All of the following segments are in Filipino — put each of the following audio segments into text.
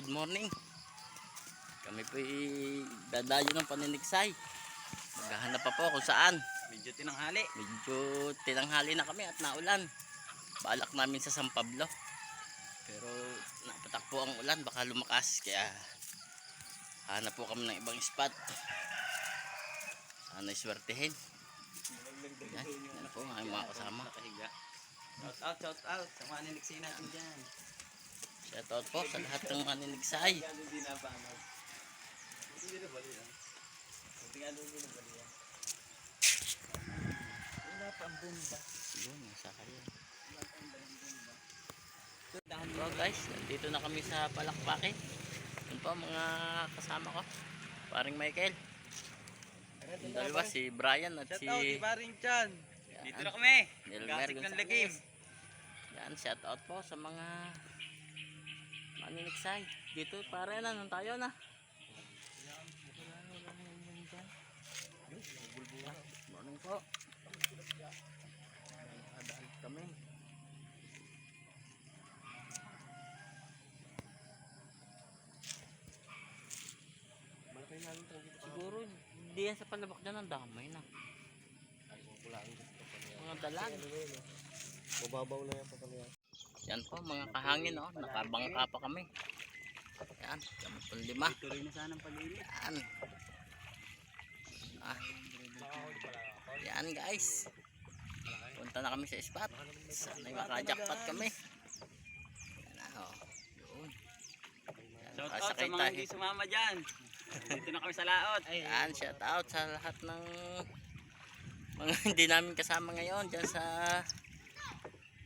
good morning. Kami po dadayo ng paninigsay. Maghahanap pa po kung saan. Medyo tinanghali. Medyo tinanghali na kami at naulan. Balak namin sa San Pablo. Pero napatak po ang ulan, baka lumakas. Kaya hanap po kami ng ibang spot. Sana iswertehin. Yan, yan po ang mga kasama. Shout out, shout out. Sa mga niliksi natin dyan. Shoutout po sa lahat ng maninigsay. Kaya. Wala pa ang bunda. Yun, nasa. Dahan So guys, nandito na kami sa Palakpakin. Yun po mga kasama ko. Paring Michael. Yung dalawa si Brian at Shout si out, Ibaring Chan. Yan. Dito na kami. Nilmer lagim. Yan, shout out po sa mga maninigsay. Dito pare na, nung tayo na. Morning po. Adaan kami. Siguro, hindi yan sa palabak dyan, ang damay na. Mga dalan. Mababaw na yan pa kami. Yan po, mga kahangin, oh. nakabangka pa kami. Yan, po lima. Tuloy na sana ang pag-iinit. Yan. Ah. Yan guys. Punta na kami sa spot. Sana makajackpot kami. Yan na, oh. Yun. Shout out sa mga hindi sumama dyan. Dito na kami sa laot. Yan, shout out sa lahat ng mga hindi namin kasama ngayon dyan sa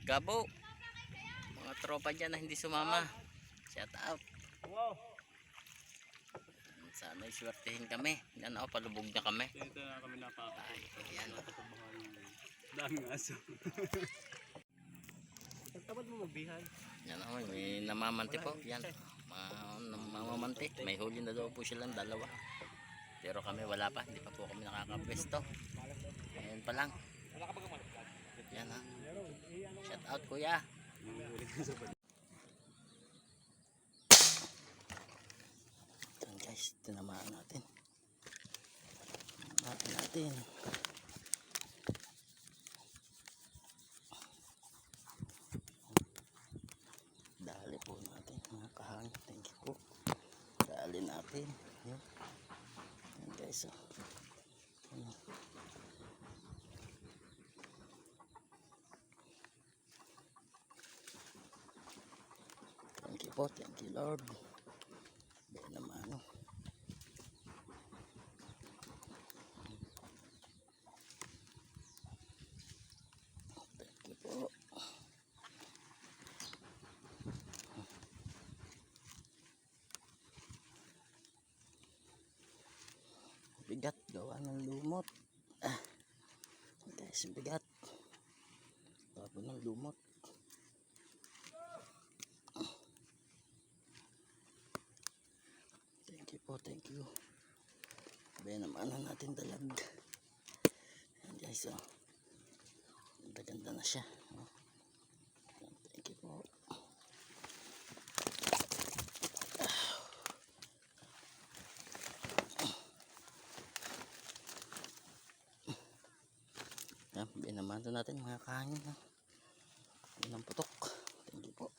Gabo. Tropa dyan na hindi sumama. Shout out. Wow. Sana iswertehin kami. Yan o, palubog na kami. Dito na kami nakaka. Ay, yan. Daming aso. Pagtabad mo magbihan. Yan o, may namamanti po. Yan. Mga namamanti. May huli na daw po silang dalawa. Pero kami wala pa. Hindi pa po kami nakakapwesto. Ngayon pa lang. Yan ha. Shout out kuya. Yan guys, tinamaan natin. Tinamaan natin. Dali po natin mga kahangin. Thank you po. Dali natin. Yan. Yan guys. Oh. Yan. Thank you po. Thank you Lord. Dahil naman. Oh. Thank you po. bigat gawa ng lumot ah guys bigat gawa ng lumot thank you po thank you sabi naman na natin dalag yan guys oh ganda na siya oh. Thank you po Yan, binamando natin mga kanin. Ha? Yan ang putok. Thank you po.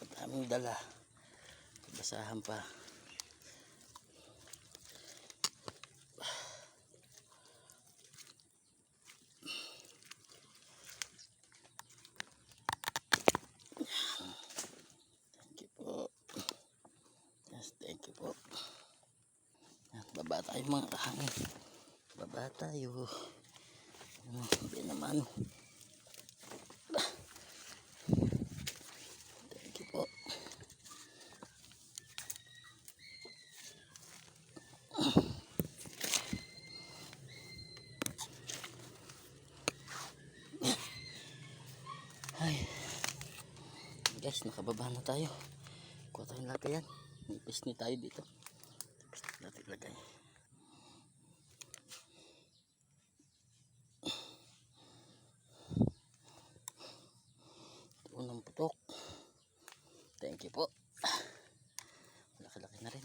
Kadaming dala. Basahan pa. Thank you po. Yes, thank you po. Yan, baba tayo mga kahangin. Baba tayo. Ano, hindi naman. guys, nakababa na tayo. Kuha tayo natin yan. May pisni tayo dito. Tapos natin lagay. Ito unang putok. Thank you po. Malaki-laki na rin.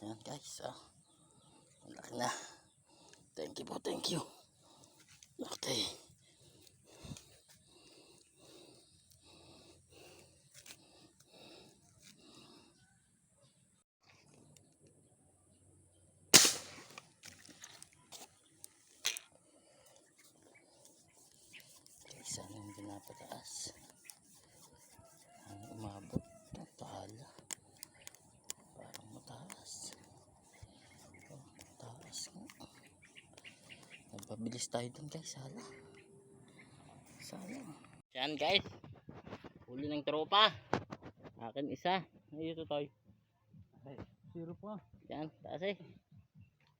Yan guys, ah. Malaki na. Thank you po, thank you. Okay. Napataas. Ano umabot? Ang tala. Parang mataas. Oh, mataas nga. Nagpabilis tayo dun guys, hala. Sayang. Yan guys. Huli ng tropa. Akin isa. Ay, ito tayo. Zero pa. Yan, taas eh.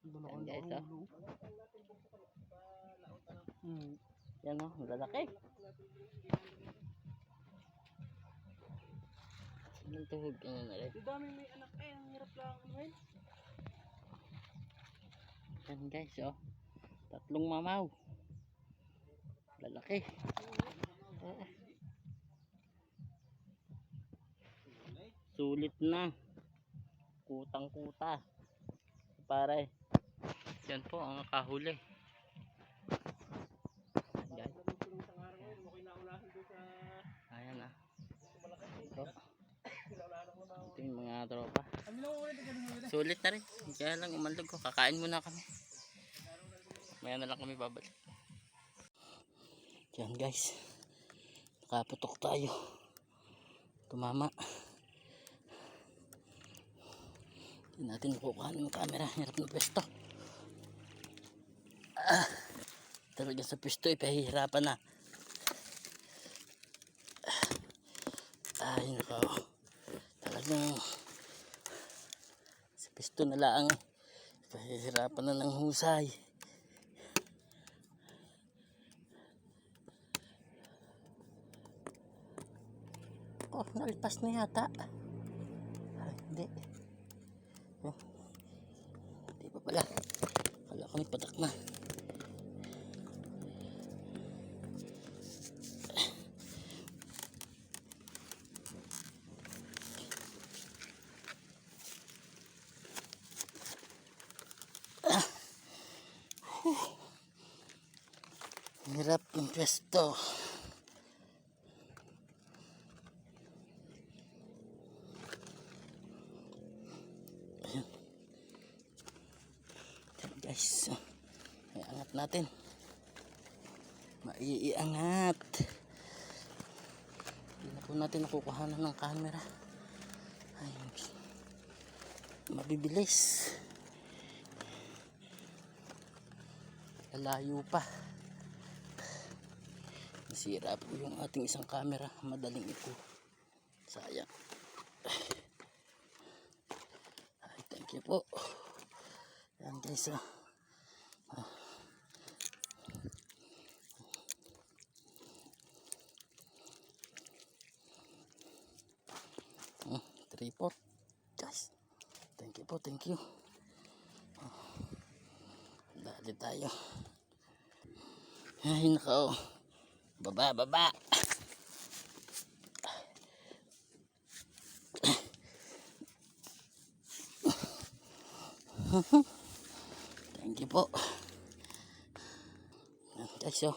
Yan guys, oh. Hmm. Yan oh, ang lalaki. Anong tuhog? Ano na rin? Dami may anak eh. Ang hirap lang. Ano Yan guys, oh. Tatlong mamaw. Lalaki. Ah. Sulit na. Kutang kuta. Pare. Yan po ang kahuli. Yan. Ayan ah. Ito. Yung mga tropa. Sulit na rin. Kaya lang umalog ko. Kakain muna kami. Maya na lang kami babalik. Yan guys. Nakaputok tayo. Tumama. Hindi natin nakukuha ng camera. Hirap ng pwesto. Ah, talaga sa pwesto eh. Pahihirapan na. Ay, nako. Talagang sa pisto na lang. Pahihirapan na ng husay. Oh, nalipas na yata. Hirap yung pwesto. Ayan. Guys. Ay, angat natin. Maiiangat. Hindi na po natin nakukuhanan ng camera. Ay, mabibilis. Lalayo pa. Nasira po yung ating isang camera. Madaling ito. Sayang. Ay, thank you po. Yan guys. ah. Ah. Hmm, three pot. Guys. Thank you po, thank you. Ah. Dali tayo. Ay, nako. Baba, baba. Thank you po. Guys, oh.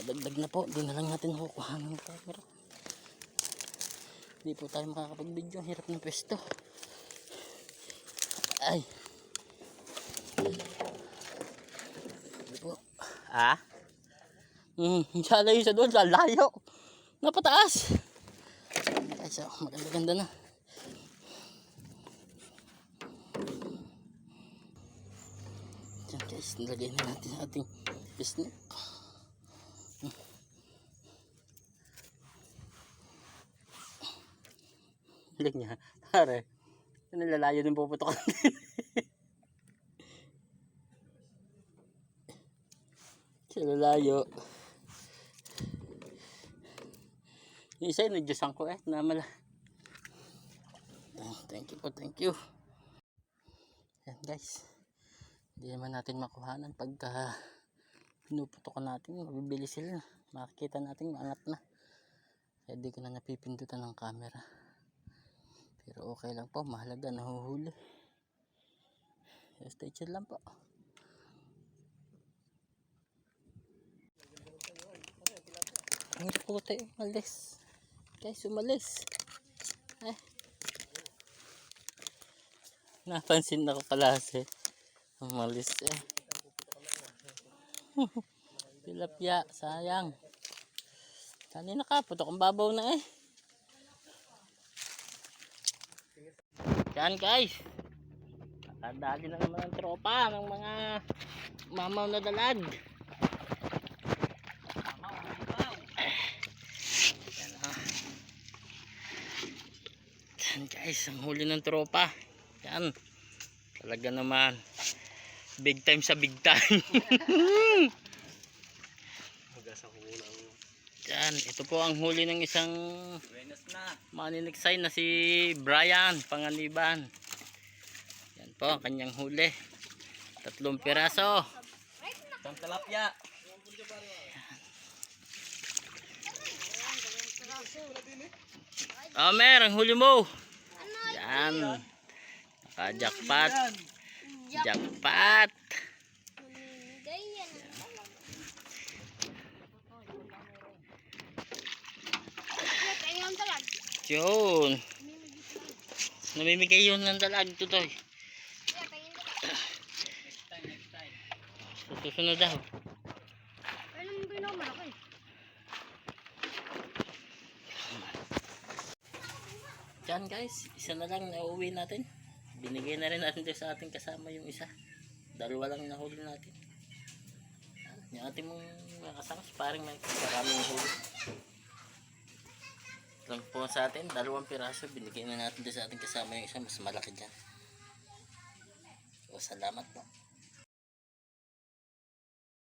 Dadagdag na po. Di na lang natin kukuha ng camera. Hindi po tayo makakapag-video. Hirap ng pwesto. Ay. Hindi po. Ah? Hmm, sana yung sa doon, sa layo. Napataas. Guys, oh, maganda-ganda na. Yan guys, nilagay na natin sa ating bisnek. Hilig niya. Pare, yan ang lalayo din puputok din. Yung isa, nadyosan ko eh. Namala. Thank you po, thank you. Yan guys. Hindi naman natin makuhanan pagka pinuputok natin. Mabibili sila. Makikita natin maangat na. Kaya ko na napipindutan ng camera. Pero okay lang po. Mahalaga nahuhuli. Stay tuned lang po. Ang hirap po tayo umalis. Guys, umalis. Eh. Napansin na ko pala si umalis eh. Tilapia, sayang. Kanina ka, putok ang babaw na eh. Yan guys. Nakadali na naman ang tropa ng mga mamaw na dalag. Yan ah. Yan guys, ang huli ng tropa. Yan. Talaga naman. Big time sa big time. Yan, ito po ang huli ng isang maniniksay na si Brian Panganiban. Yan po ang kanyang huli. Tatlong piraso. Isang talapya. Omer, ang huli mo. Yan. Naka-jackpot. Jackpot. Yun. Namimigay yun ng dalag tutoy. Susunod daw. Anong ginawa malaki? Yan guys, isa na lang na uwi natin. Binigay na rin natin sa ating kasama yung isa. Dalawa lang nahuli natin. Yung ating mga kasama, parang may maraming huli. Lang po sa atin, dalawang piraso, binigay na natin sa ating kasama yung isa, mas malaki dyan. So, salamat po.